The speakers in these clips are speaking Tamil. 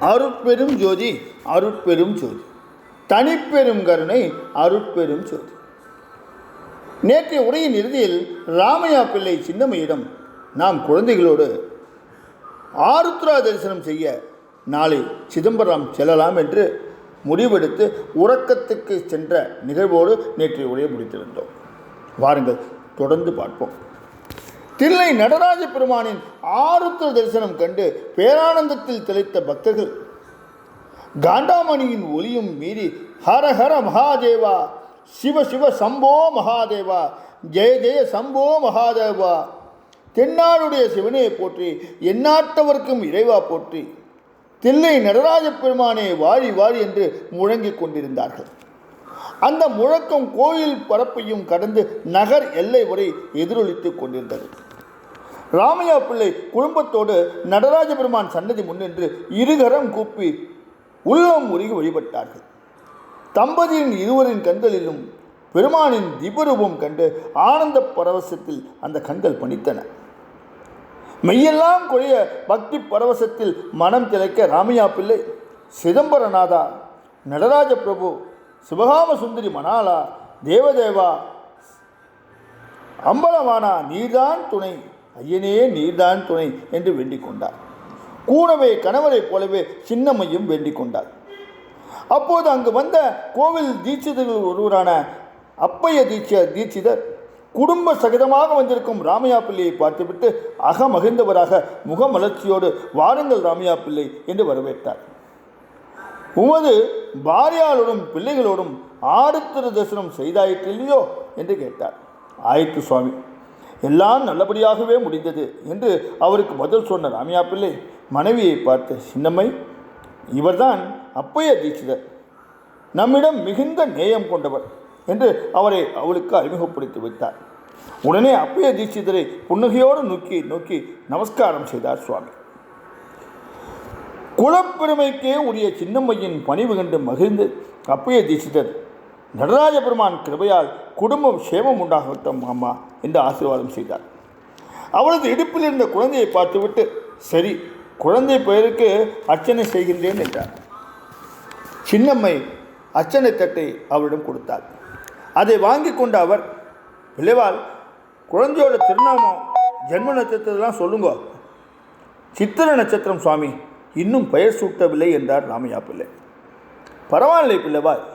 அருட்பெரும் ஜோதி அருட்பெரும் ஜோதி. தனிப்பெரும் கருணை அருட்பெரும் ஜோதி. நேற்றைய உரையின் இறுதியில் ராமையா பிள்ளை சின்னம்மையிடம் நாம் குழந்தைகளோடு ஆருத்ரா தரிசனம் செய்ய நாளை சிதம்பரம் செல்லலாம் என்று முடிவெடுத்து உறக்கத்துக்கு சென்ற நிகழ்வோடு நேற்றைய உரையை முடித்திருந்தோம். வாருங்கள் தொடர்ந்து பார்ப்போம். தில்லை நடராஜ பெருமானின் ஆறுத்தல் தரிசனம் கண்டு பேரானந்தத்தில் திளைத்த பக்தர்கள் காண்டாமணியின் ஒளியும் மீறி ஹர ஹர மகாதேவா சிவ சிவ சம்போ மகாதேவா ஜெய ஜெய சம்போ மகாதேவா தென்னாடுடைய சிவனே போற்றி எந்நாட்டவர்க்கும் இறைவா போற்றி தில்லை நடராஜ பெருமானே வாழி வாழி என்று முழங்கிக் கொண்டிருந்தார்கள். அந்த முழக்கம் கோயில் பரப்பையும் கடந்து நகர் எல்லை வரை எதிரொலித்துக் கொண்டிருந்தது. ராமையா பிள்ளை குடும்பத்தோடு நடராஜ பெருமான் சன்னதி முன்னின்று இருகரம் கூப்பி உள்ளம் உருகி வழிபட்டார்கள். தம்பதியின் இருவரின் கண்களிலும் பெருமானின் திபரூபம் கண்டு ஆனந்த பரவசத்தில் அந்த கண்கள் பணித்தன. மெய்யெல்லாம் கொழிய பக்தி பரவசத்தில் மனம் திளைக்க ராமையா பிள்ளை சிதம்பரநாதா நடராஜ பிரபு சிவகாம சுந்தரி மணாலா தேவதேவா அம்பலமானா நீர்தான் துணை. ஐயனே நீர்தான் துணை என்று வேண்டிக் கொண்டார். கூடவே கணவரைப் போலவே சின்னம்மையும் வேண்டிக் கொண்டார். அப்போது அங்கு வந்த கோவில் தீட்சிதர்கள் ஒருவரான அப்பைய தீட்ச தீட்சிதர் குடும்ப சகிதமாக வந்திருக்கும் ராமையா பிள்ளையை பார்த்துவிட்டு அகமகிழ்ந்தவராக முகமலர்ச்சியோடு வாருங்கள் ராமையா பிள்ளை என்று வரவேற்றார். உமது பாரியாளோடும் பிள்ளைகளோடும் ஆடுத்திரு தரிசனம் செய்தாயிற்று இல்லையோ என்று கேட்டார். ஆயிற்று சுவாமி எல்லாம் நல்லபடியாகவே முடிந்தது என்று அவருக்கு பதில் சொன்ன ராமியா பிள்ளை மனைவியை பார்த்து சின்னம்மை இவர்தான் அப்பைய தீட்சிதர். நம்மிடம் மிகுந்த நேயம் கொண்டவர் என்று அவரை அவளுக்கு அறிமுகப்படுத்தி வைத்தார். உடனே அப்பைய தீட்சிதரை புன்னகையோடு நோக்கி நோக்கி நமஸ்காரம் செய்தார் சுவாமி. குலப்பெருமைக்கே உரிய சின்னம்மையின் பணிவு கண்டு மகிழ்ந்து அப்பைய தீட்சிதர் நடராஜ பெருமான் கிருபையால் குடும்பம் சேமம் உண்டாகட்டும் அம்மா என்று ஆசீர்வாதம் செய்தார். அவளது இடுப்பில் இருந்த குழந்தையை பார்த்துவிட்டு சரி குழந்தை பெயருக்கு அர்ச்சனை செய்கின்றேன் என்றார். சின்னம்மை அர்ச்சனை தட்டை அவரிடம் கொடுத்தார் அதை வாங்கி கொண்ட அவர் விளைவால் குழந்தையோட திருநாமம் ஜென்ம நட்சத்திரத்தெல்லாம் சொல்லுங்க. சித்திர நட்சத்திரம் சுவாமி இன்னும் பெயர் சூட்டவில்லை என்றார் ராமையா பிள்ளை. பரவாயில்லை பிள்ளைவாய்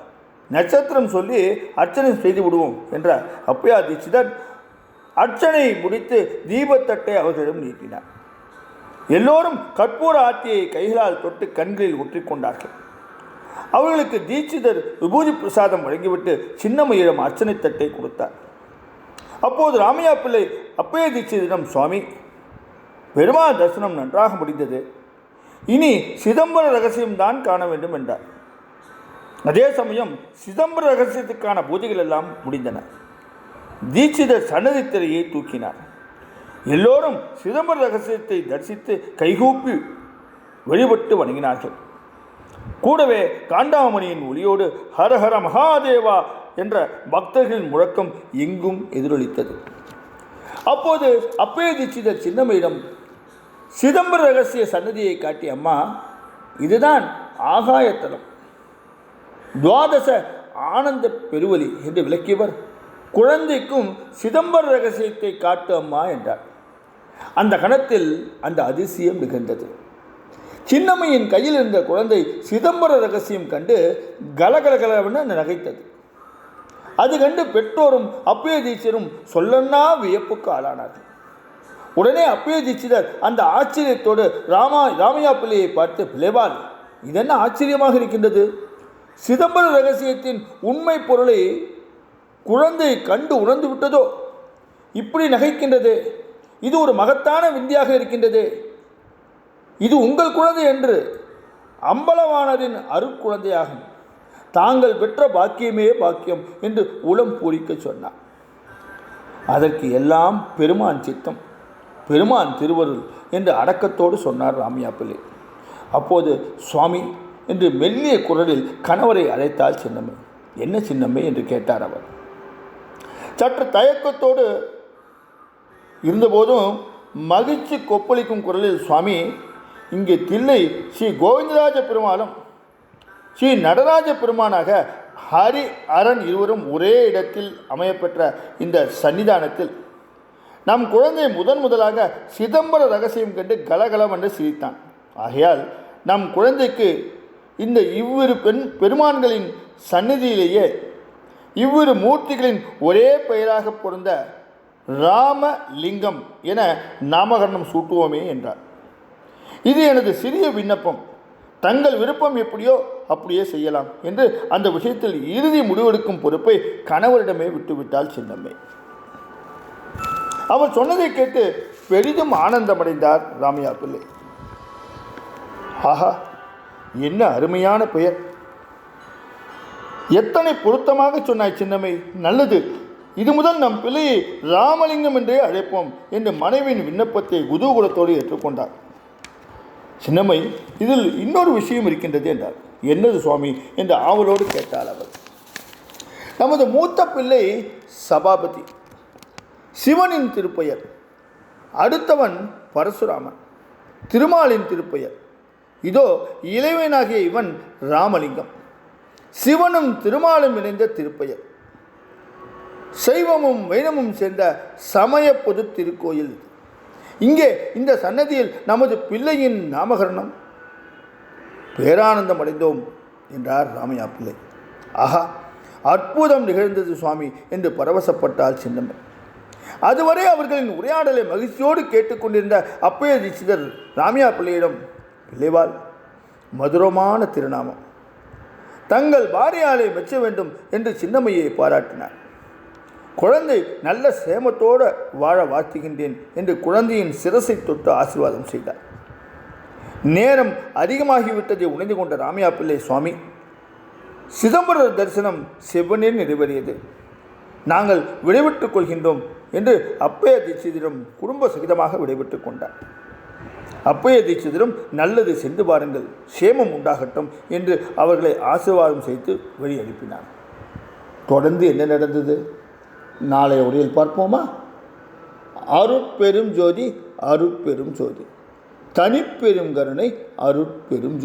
நட்சத்திரம் சொல்லி அர்ச்சனை செய்து விடுவோம் என்றார். அப்பையா தீட்சிதர் அர்ச்சனை முடித்து தீபத்தட்டை அவர்களிடம் நீட்டினார். எல்லோரும் கற்பூர ஆத்தியை கைகளால் தொட்டு கண்களில் ஒற்றிக்கொண்டார்கள். அவர்களுக்கு தீட்சிதர் விபூதி பிரசாதம் வழங்கிவிட்டு சின்னம்மையிடம் அர்ச்சனை தட்டை கொடுத்தார். அப்போது ராமையா பிள்ளை அப்பைய தீட்சிதரிடம் சுவாமி பெருமாள் தரிசனம் நன்றாக முடிந்தது. இனி சிதம்பர ரகசியம்தான் காண வேண்டும் என்றார். அதே சமயம் சிதம்பர ரகசியத்துக்கான பூஜைகள் எல்லாம் முடிந்தன. தீட்சிதர் சன்னதி திரையை தூக்கினார். எல்லோரும் சிதம்பர ரகசியத்தை தரிசித்து கைகூப்பி வழிபட்டு வணங்கினார்கள். கூடவே காண்டாமணியின் ஒளியோடு ஹரஹர மகாதேவா என்ற பக்தர்களின் முழக்கம் எங்கும் எதிரொலித்தது. அப்போது அப்பே தீட்சிதர் சின்னம்மையிடம் சிதம்பர ரகசிய சன்னதியை காட்டி அம்மா இதுதான் ஆகாயத்தலம். துவாதச ஆனந்த பெருவலி என்று விளக்கியவர் குழந்தைக்கும் சிதம்பர ரகசியத்தை காட்டு அம்மா என்றார். அந்த கணத்தில் அந்த அதிசயம் நிகழ்ந்தது. சின்னம்மையின் கையில் இருந்த குழந்தை சிதம்பர ரகசியம் கண்டு கலகலகலவென நகைத்தது. அது கண்டு பெற்றோரும் அப்பய தீட்சரும் சொல்லன்னா வியப்புக்கு ஆளானார்கள். உடனே அப்பய தீட்சிதர் அந்த ஆச்சரியத்தோடு ராமா ராமையா பிள்ளையை பார்த்து பிள்ளைவால் இதென்ன ஆச்சரியமாக இருக்கின்றது? சிதம்பர ரகசியத்தின் உண்மை பொருளை குழந்தை கண்டு உணர்ந்து விட்டதோ? இப்படி நகைக்கின்றது. இது ஒரு மகத்தான விந்தியாக இருக்கின்றது. இது உங்கள் குழந்தை என்று அம்பலவானரின் அருக்குழந்தையாகும் தாங்கள் பெற்ற பாக்கியமே பாக்கியம் என்று உளம் பூரிக்க சொன்னார். அதற்கு எல்லாம் பெருமான் சித்தம் பெருமான் திருவருள் என்று அடக்கத்தோடு சொன்னார் ராமியா பிள்ளை அப்போது சுவாமி என்று மெல்லிய குரலில் கணவரை அழைத்தால் சின்னம்மை. என்ன சின்னம்மை? என்று கேட்டார் அவர். சற்று தயக்கத்தோடு இருந்தபோதும் மகிழ்ச்சி கொப்பளிக்கும் குரலில் சுவாமி இங்கே தில்லை ஸ்ரீ கோவிந்தராஜ பெருமாளும் ஸ்ரீ நடராஜ பெருமானாக ஹரி அரண் இருவரும் ஒரே இடத்தில் அமையப்பெற்ற இந்த சன்னிதானத்தில் நம் குழந்தை முதன் முதலாக சிதம்பர ரகசியம் கண்டு கலகலம் என்று சிரித்தான். ஆகையால் நம் குழந்தைக்கு இந்த இவ்விரு பெண் பெருமான்களின் சந்நிதியிலேயே இவ்விரு மூர்த்திகளின் ஒரே பெயராக பொருந்த ராமலிங்கம் என நாமகரணம் சூட்டுவோமே என்றார். இது எனது சிறிய விண்ணப்பம். தங்கள் விருப்பம் எப்படியோ அப்படியே செய்யலாம் என்று அந்த விஷயத்தில் இறுதி முடிவெடுக்கும் பொறுப்பை கணவரிடமே விட்டுவிட்டாள் சின்னம்மை. அவர் சொன்னதை கேட்டு பெரிதும் ஆனந்தமடைந்தார் ராமையா பிள்ளை. ஆஹா என்ன அருமையான பெயர். எத்தனை பொருத்தமாக சொன்னாய் சின்னம்மை. நல்லது. இது முதல் நம் பிள்ளையை ராமலிங்கம் என்றே அழைப்போம் என்று மனைவியின் விண்ணப்பத்தை குதூகுலத்தோடு ஏற்றுக்கொண்டார். சின்னம்மை இதில் இன்னொரு விஷயம் இருக்கின்றது என்றார். என்னது சுவாமி? என்று ஆவலோடு கேட்டாள் அவர் நமது மூத்த பிள்ளை சபாபதி. சிவனின் திருப்பெயர். அடுத்தவன் பரசுராமன். திருமாலின் திருப்பெயர். இதோ இளைவனாகிய இவன் ராமலிங்கம். சிவனும் திருமாலும் இணைந்த திருப்பெயர். சைவமும் வைணமும் சேர்ந்த சமய பொது திருக்கோயில். இங்கே இந்த சன்னதியில் நமது பிள்ளையின் நாமகரணம். பேரானந்தம் அடைந்தோம் என்றார் ராமையா பிள்ளை. ஆஹா அற்புதம் நிகழ்ந்தது சுவாமி என்று பரவசப்பட்டால் சின்னம்மை. அதுவரை அவர்களின் உரையாடலை மகிழ்ச்சியோடு கேட்டுக்கொண்டிருந்த அப்பைய தீட்சிதர் ராமியா பிள்ளையிடம் பிள்ளைவாள் மதுரமான திருநாமம். தங்கள் பாரியாலை மெச்ச வேண்டும் என்று சின்னம்மையை பாராட்டினார். குழந்தை நல்ல சேமத்தோடு வாழ வாழ்த்துகின்றேன் என்று குழந்தையின் சிரசை தொட்டு ஆசீர்வாதம் செய்தார். நேரம் அதிகமாகிவிட்டதை உணர்ந்து கொண்ட ராமையா பிள்ளை சுவாமி சிதம்பர தரிசனம் செவ்வனில் நிறைவேறியது. நாங்கள் விடைபெற்றுக் கொள்கின்றோம் என்று அப்பைய தீட்சிதரும் குடும்ப சகிதமாக விடைபெற்றுக் கொண்டார். அப்பைய தீட்சிதரும் நல்லது சென்று பாருங்கள் சேமம் உண்டாகட்டும் என்று அவர்களை ஆசீர்வாதம் செய்து வழி அனுப்பினார். தொடர்ந்து என்ன நடந்தது? நாளைய உரையில் பார்ப்போமா? அருட்பெரும் ஜோதி அருட்பெரும் ஜோதி. தனிப்பெரும் கருணை அருட்பெரும் ஜோதி.